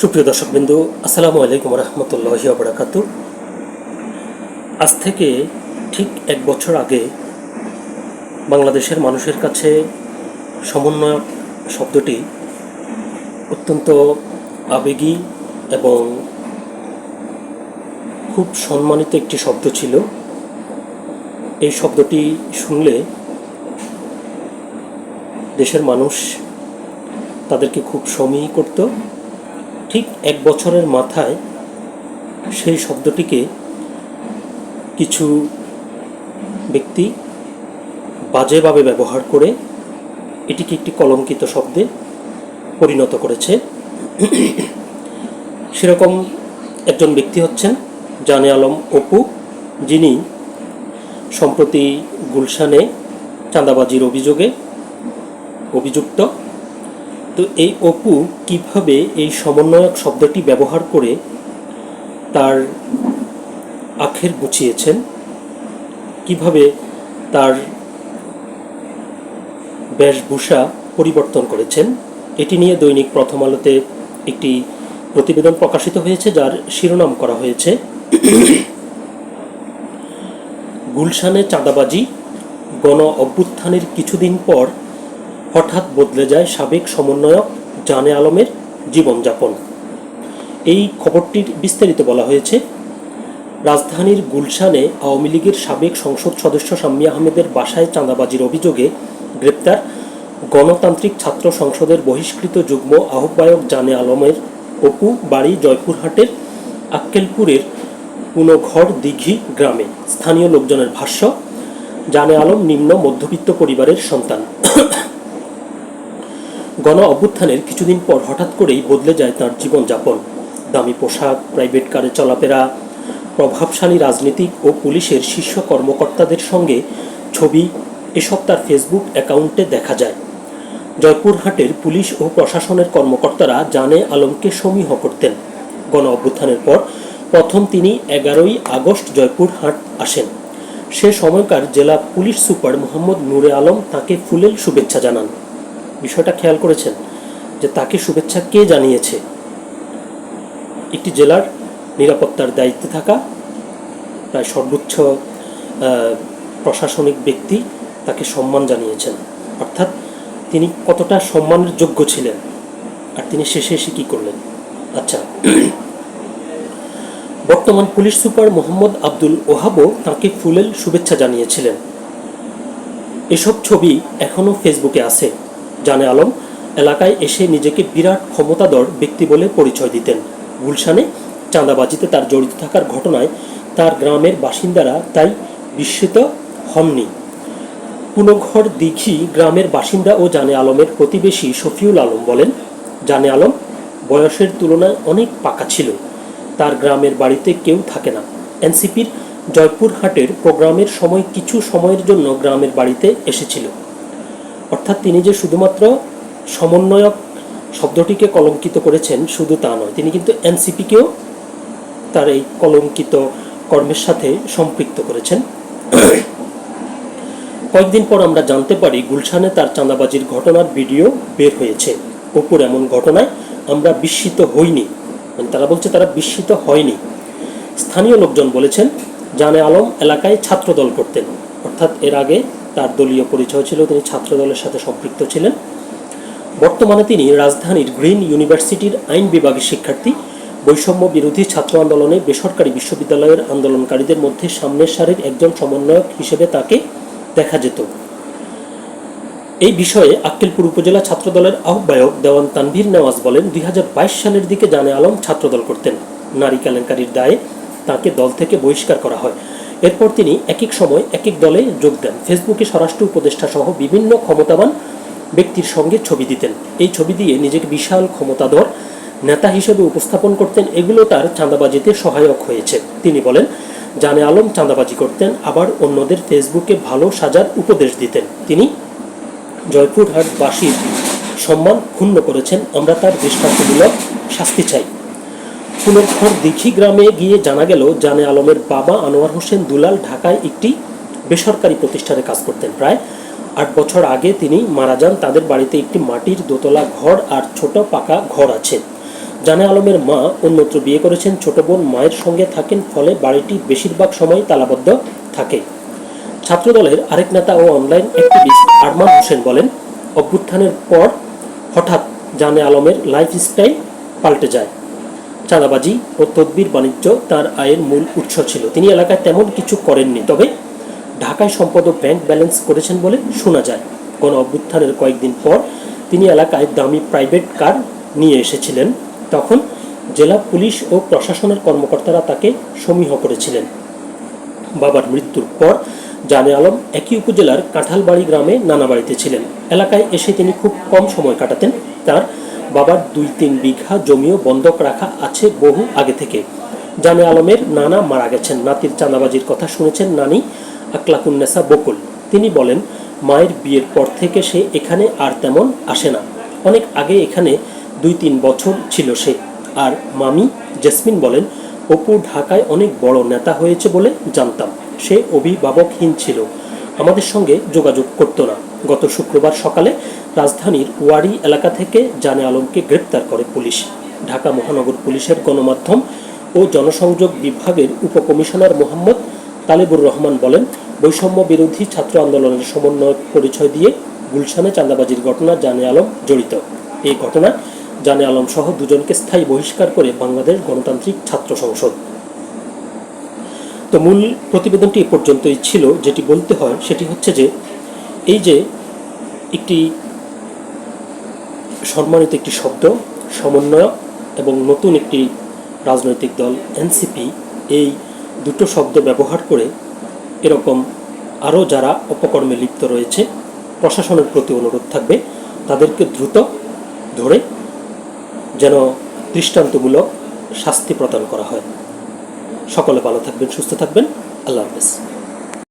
সুপ্রিয় দর্শকবৃন্দু, আসসালামু আলাইকুম রহমতুল্লাহি আবরাকাতু আজ থেকে ঠিক এক বছর আগে বাংলাদেশের মানুষের কাছে সমন্বয়ক শব্দটি অত্যন্ত আবেগী এবং খুব সম্মানিত একটি শব্দ ছিল। এই শব্দটি শুনলে দেশের মানুষ তাদেরকে খুব সমীহ করত। ঠিক এক বছরের মাথায় সেই শব্দটিকে কিছু ব্যক্তি বাজেভাবে ব্যবহার করে এটিকে একটি কলঙ্কিত শব্দে পরিণত করেছে। সেরকম একজন ব্যক্তি হচ্ছেন জানে আলম অপু, যিনি সম্প্রতি গুলশানে চাঁদাবাজির অভিযোগে অভিযুক্ত। তো এই অপু কীভাবে এই সমন্বয়ক শব্দটি ব্যবহার করে তার আখের গুছিয়েছেন? কীভাবে তার বেশভূষা পরিবর্তন করেছেন? এটি নিয়ে দৈনিক প্রথম আলোতে একটি প্রতিবেদন প্রকাশিত হয়েছে, যার শিরোনাম করা হয়েছে, গুলশানে চাঁদাবাজি, গণ অভ্যুত্থানের কিছুদিন পর হঠাৎ বদলে যায় সাবেক সমন্বয়ক জানে আলমের জীবনযাপন। এই খবরটির বিস্তারিত বলা হয়েছে, রাজধানীর গুলশানে আওয়ামী লীগের সাবেক সংসদ সদস্য শাম্মী আহমেদের বাসায় চাঁদাবাজির অভিযোগে গ্রেপ্তার গণতান্ত্রিক ছাত্র সংসদের বহিষ্কৃত যুগ্ম আহ্বায়ক জানে আলমের অপু বাড়ি জয়পুরহাটের আক্কেলপুরের পুনঘর দিঘি গ্রামে। স্থানীয় লোকজনের ভাষ্য, জানে আলম নিম্ন মধ্যবিত্ত পরিবারের সন্তান। গণ অভ্যুত্থানের কিছুদিন পর হঠাৎ করেই বদলে যায় তার জীবনযাপন। দামি পোশাক প্রাইভেট কারে চলাফেরা, প্রভাবশালী রাজনীতিক ও পুলিশের শীর্ষ কর্মকর্তাদের সঙ্গে ছবি, এসব তার ফেসবুক অ্যাকাউন্টে দেখা যায়। জয়পুরহাটের পুলিশ ও প্রশাসনের কর্মকর্তারা জানে আলমকে সমীহ করতেন। গণ অভ্যুত্থানের পর প্রথম তিনি এগারোই আগস্ট জয়পুরহাট আসেন। সে সময়কার জেলা পুলিশ সুপার মোহাম্মদ নূরে আলম তাকে ফুলেল শুভেচ্ছা জানান। বিষয়টা খেয়াল করেছেন যে তাকে শুভেচ্ছা কে জানিয়েছে? একটি জেলার নিরাপত্তার দায়িত্বে থাকা প্রায় সর্বোচ্চ প্রশাসনিক ব্যক্তি তাকে সম্মান জানিয়েছেন। অর্থাৎ তিনি কতটা সম্মানের যোগ্য ছিলেন আর তিনি শেষে এসে কী করলেন? আচ্ছা বর্তমান পুলিশ সুপার মোহাম্মদ আব্দুল ওহাবও তাকে ফুলেল শুভেচ্ছা জানিয়েছিলেন। এসব ছবি এখনও ফেসবুকে আছে। জানে আলম, এলাকায় এসে নিজেকে বিরাট ক্ষমতাধর ব্যক্তি বলে পরিচয় দিতেন। গুলশানে চাঁদাবাজিতে তার জড়িত থাকার ঘটনায় তার গ্রামের বাসিন্দারা তাই বিস্মিত হননি। পুনঘর দিঘি গ্রামের বাসিন্দা ও জানে আলমের প্রতিবেশী শফিউল আলম বলেন, জানে আলম বয়সের তুলনায় অনেক পাকা ছিল। তার গ্রামের বাড়িতে কেউ থাকে না। এনসিপির জয়পুরহাটের প্রোগ্রামের সময় কিছু সময়ের জন্য গ্রামের বাড়িতে এসেছিল। অর্থাৎ তিনি যে শুধুমাত্র সমন্বয়ক শব্দটিকে কলঙ্কিত করেছেন, শুধু তা নয়, তিনি কিন্তু এনসিপিকেও তার এই কলঙ্কিত কর্মের সাথে সম্পৃক্ত করেছেন। কয়েকদিন পর আমরা জানতে পারি, গুলশানে তার চাঁদাবাজির ঘটনার ভিডিও বের হয়েছে। অপুর এমন ঘটনায় আমরা বিস্মিত হইনি। মানে তারা বলছে তারা বিস্মিত হয়নি। স্থানীয় লোকজন বলেছেন, জানে আলম এলাকায় ছাত্রদল করতেন। অর্থাৎ এর আগে তার দলীয় পরিচয় ছিল, তিনি ছাত্রদলের সাথে সম্পৃক্ত ছিলেন। বর্তমানে তিনি রাজধানীর গ্রিন ইউনিভার্সিটির আইন বিভাগের শিক্ষার্থী। বৈষম্য বিরোধী ছাত্র আন্দোলনে বেসরকারি বিশ্ববিদ্যালয়ের আন্দোলনকারীদের মধ্যে সামনের সারির একজন সমন্বয়ক হিসেবে তাকে দেখা যেত। এই বিষয়ে আক্কেলপুর উপজেলা ছাত্রদলের আহ্বায়ক দেওয়ান তানভীর নেওয়াজ বলেন, দুই হাজার বাইশ সালের দিকে জানে আলম ছাত্রদল করতেন। নারী কেলেঙ্কারির দায়ে তাকে দল থেকে বহিষ্কার করা হয়। এরপর তিনি এক এক সময় এক এক দলে যোগ দেন। ফেসবুকে স্বরাষ্ট্র উপদেষ্টা সহ বিভিন্ন ক্ষমতাবান ব্যক্তির সঙ্গে ছবি দিতেন। এই ছবি দিয়ে নিজেকে বিশাল ক্ষমতাধর নেতা হিসেবে উপস্থাপন করতেন। এগুলো তার চাঁদাবাজিতে সহায়ক হয়েছে। তিনি বলেন, জানে আলম চাঁদাবাজি করতেন, আবার অন্যদের ফেসবুকে ভালো সাজার উপদেশ দিতেন। তিনি জয়পুরহাটবাসীর সম্মান ক্ষুণ্ণ করেছেন। আমরা তার দৃষ্টান্তমূলক শাস্তি চাই। পুনর্ঘর দিঘি গ্রামে গিয়ে জানা গেল জানে আলমের বাবা আনোয়ার হোসেন দুলাল ঢাকায় একটি বেসরকারি প্রতিষ্ঠানে কাজ করতেন। প্রায় আট বছর আগে তিনি মারা যান। তাদের বাড়িতে একটি মাটির দোতলা ঘর আর ছোট পাকা ঘর আছে। জানে আলমের মা অন্যত্র বিয়ে করেছেন। ছোট বোন মায়ের সঙ্গে থাকেন, ফলে বাড়িটি বেশিরভাগ সময় তালাবদ্ধ থাকে। ছাত্রদলের আরেক নেতা ও অনলাইন অ্যাক্টিভিস্ট আরমান হোসেন বলেন, অভ্যুত্থানের পর হঠাৎ জানে আলমের লাইফস্টাইল পাল্টে যায়। চাঁদাবাজি ও তদবির বাণিজ্য তার আয়ের মূল উৎস ছিল। তিনি এলাকায় তেমন কিছু করেননি, তবে ঢাকায় সম্পদ ও ব্যাংক ব্যালেন্স করেছেন বলে শোনা যায়। গণ অভ্যুত্থানের কয়েকদিন পর তিনি এলাকায় দামি প্রাইভেট কার নিয়ে এসেছিলেন। তখন জেলা পুলিশ ও প্রশাসনের কর্মকর্তারা তাকে সমীহ করেছিলেন। বাবার মৃত্যুর পর জানে আলম একই উপজেলার কাঁঠালবাড়ি গ্রামে নানা বাড়িতে ছিলেন। এলাকায় এসে তিনি খুব কম সময় কাটাতেন। তার বাবার দুই তিন বিঘা জমিও বন্ধক রাখা আছে বহু আগে থেকে। জানে আলমের নানা মারা গেছেন। নাতির চাঁদাবাজির কথা শুনেছেন নানি আকলাকুন্নেসা বকুল। তিনি বলেন, মায়ের বিয়ের পর থেকে সে এখানে আর তেমন আসে না। অনেক আগে এখানে দুই তিন বছর ছিল সে। আর মামি জেসমিন বলেন, অপু ঢাকায় অনেক বড় নেতা হয়েছে বলে জানতাম। সে অভিভাবকহীন ছিল। আমাদের সঙ্গে যোগাযোগ করত না। গত শুক্রবার সকালে রাজধানীর ওয়ারি এলাকা থেকে জানে আলমকে গ্রেপ্তার করে পুলিশ। ঢাকা মহানগর পুলিশের গণমাধ্যম ও জনসংযোগ বিভাগের উপকমিশনার মোহাম্মদ তালেবুর রহমান বলেন, বৈষম্য বিরোধী ছাত্র আন্দোলনের সমন্বয়ক পরিচয় দিয়ে গুলশানে চাঁদাবাজির ঘটনা জানে আলম জড়িত। এই ঘটনা জানে আলম সহ দুজনকে স্থায়ী বহিষ্কার করে বাংলাদেশ গণতান্ত্রিক ছাত্র সংসদ। তো মূল প্রতিবেদনটি এ পর্যন্তই ছিল। যেটি বলতে হয় সেটি হচ্ছে যে, এই যে একটি সম্মানিত একটি শব্দ, সমন্বয় এবং নতুন একটি রাজনৈতিক দল এনসিপি এই দুটো শব্দ ব্যবহার করে এরকম আরও যারা অপকর্মে লিপ্ত রয়েছে, প্রশাসনের প্রতি অনুরোধ থাকবে, তাদেরকে দ্রুত ধরে যেন দৃষ্টান্তমূলক শাস্তি প্রদান করা হয়। সকলে ভালো থাকবেন, সুস্থ থাকবেন। আল্লাহ হাফেজ।